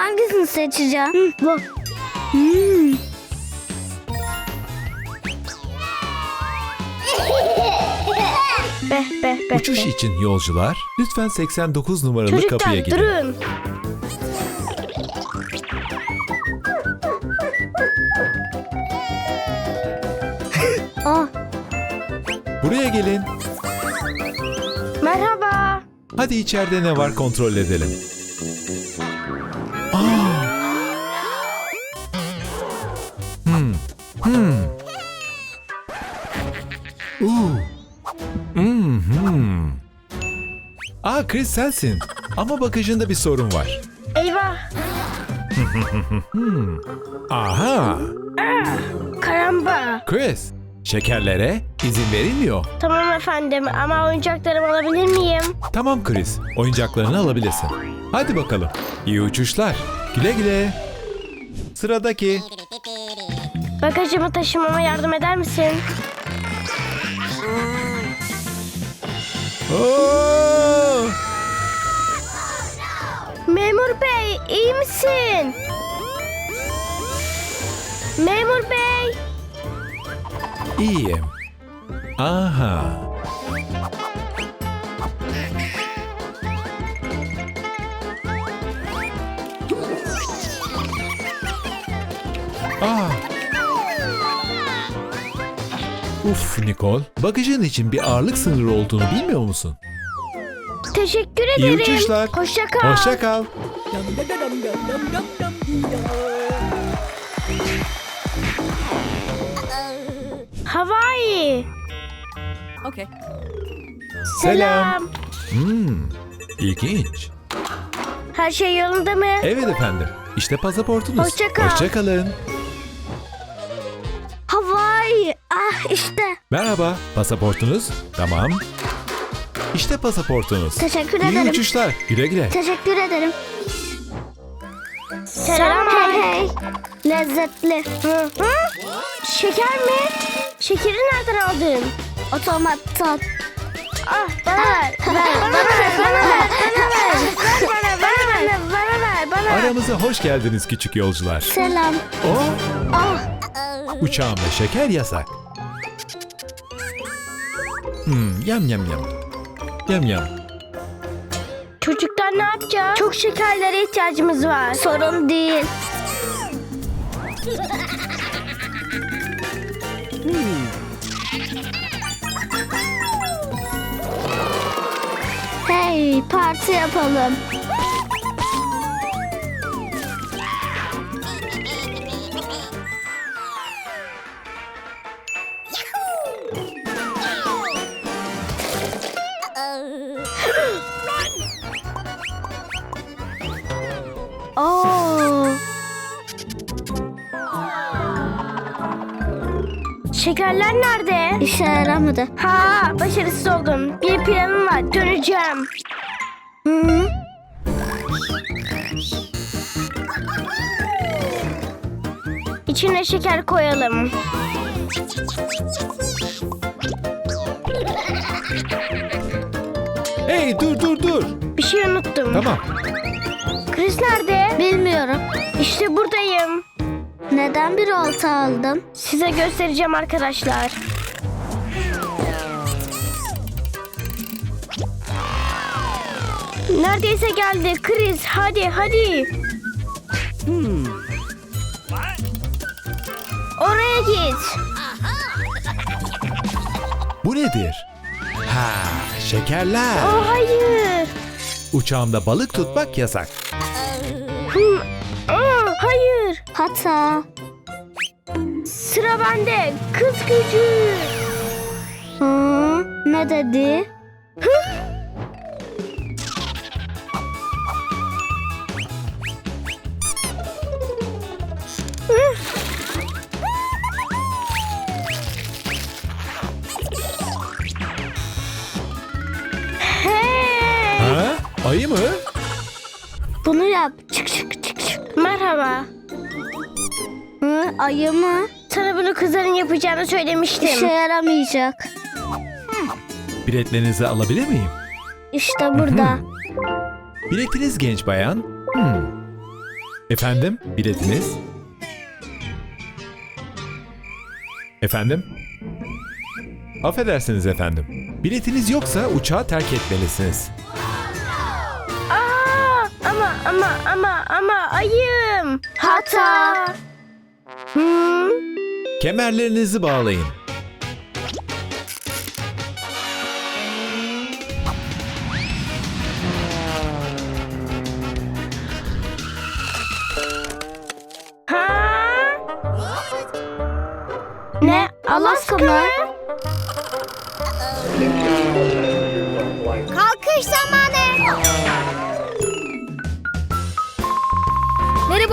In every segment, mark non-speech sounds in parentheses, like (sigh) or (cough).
Hangisini seçeceğim? Hı, bu. Hmm. (laughs) Beh beh beh. Uçuş beh. için yolcular lütfen 89 numaralı Çocuklar kapıya gidin. durun. Buraya gelin. Merhaba. Hadi içeride ne var kontrol edelim. Uu. Hmm, hmm. Aa Chris sensin. Ama bagajında bir sorun var. Eyvah. Aha! Karamba. Chris, şekerlere izin verilmiyor. Tamam efendim ama oyuncaklarımı alabilir miyim? Tamam Chris, oyuncaklarını alabilirsin. Hadi bakalım. İyi uçuşlar. Güle güle. Sıradaki. Bagajımı taşımama yardım eder misin? Oo! Memur bey iyi misin? Memur bey. İyiyim. Aha. Aa. Uf Nicole, bagajın için bir ağırlık sınırı olduğunu bilmiyor musun? Teşekkür İyi ederim. uçuşlar. Hoşça kal. Hoşça kal. Hawaii. Okay. Selam. Hmm, ilginç. Her şey yolunda mı? Evet efendim. İşte pasaportunuz. Hoşça kal. Hoşçakalın. Hawaii. Ah (laughs) işte. Merhaba, pasaportunuz. Tamam. İşte pasaportunuz. Teşekkür İyi ederim. uçuşlar. Güle güle. Teşekkür ederim. Selam. Hey hey. Lezzetli. Hı hı. Şeker mi? Şekeri nereden aldın? Otomattan. Ah bana ver. Bana ver. Bana ver. Bana ver. Bana ver. Bana ver. Bana ver. Aramıza hoş geldiniz küçük yolcular. Selam. O, Ah. uçağımda şeker yasak. Hmm, yam yam yam. Yam yam. Çocuklar ne yapacağız? Çok şekerlere ihtiyacımız var. Sorun değil. Hey, parti yapalım. Şekerler nerede? İşe yaramadı. Ha, başarısız oldum. Bir planım var. Döneceğim. Hı? İçine şeker koyalım. Hey dur dur dur. Bir şey unuttum. Tamam. Chris nerede? Bilmiyorum. İşte buradayım. Neden bir olta aldım? Size göstereceğim arkadaşlar. Neredeyse geldi. Chris hadi hadi. Oraya git. Bu nedir? Ha, şekerler. Oh hayır. Uçağımda balık tutmak yasak. Hmm. Hata. Sıra bende. Kız gücü. Hı? Ne dedi? Hey. Ha? Ayı mı? Bunu yap. Çık çık çık çık. Merhaba. Hı? Ayı mı? Sana bunu kızların yapacağını söylemiştim. İşe yaramayacak. Biletlerinizi alabilir miyim? İşte burada. (laughs) Biletiniz genç bayan. Hmm. Efendim, biletiniz? Efendim? Affedersiniz efendim. Biletiniz yoksa uçağı terk etmelisiniz. Ama ama ama ayım. Hata. Hmm. Kemerlerinizi bağlayın.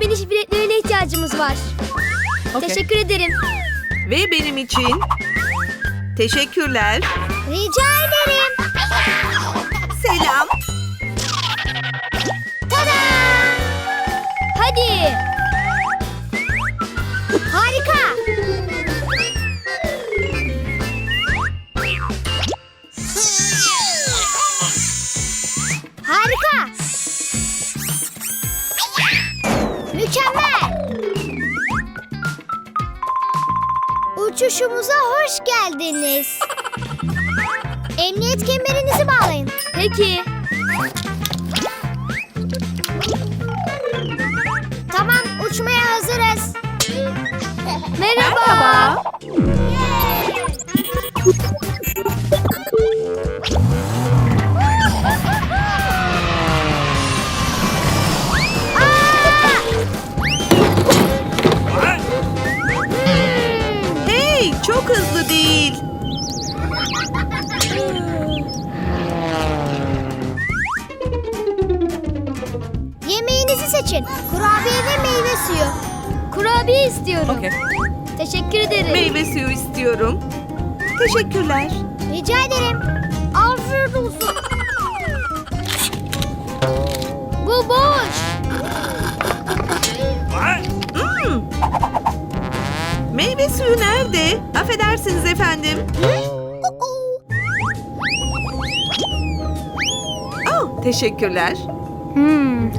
Biniş biletlerine ihtiyacımız var. Teşekkür ederim. Ve benim için teşekkürler. Rica ederim. Selam. Peki. Tamam, uçmaya hazırız. Merhaba. Hey, Kurabiye istiyorum. Teşekkür ederim. Meyve suyu istiyorum. Teşekkürler. Rica ederim. Afiyet olsun. Bu boş. Hmm. Meyve suyu nerede? Affedersiniz efendim. Oh, teşekkürler. Hmm.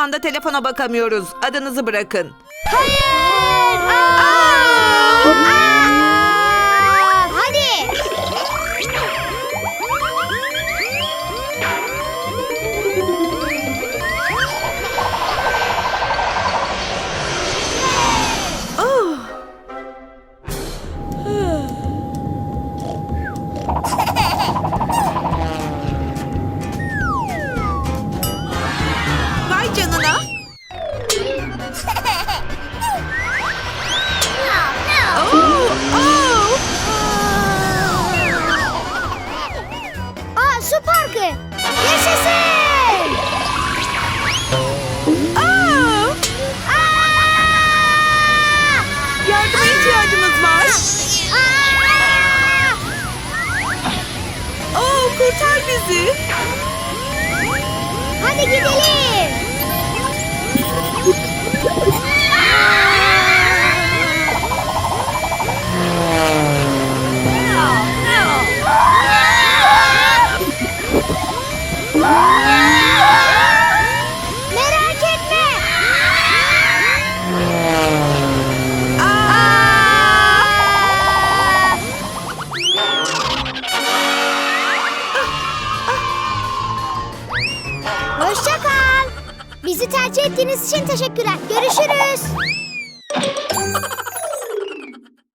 Anda telefona bakamıyoruz. Adınızı bırakın. Hayır. Aa! Hadi. Suzy. Hadi gidelim. Teşekkürler. Görüşürüz.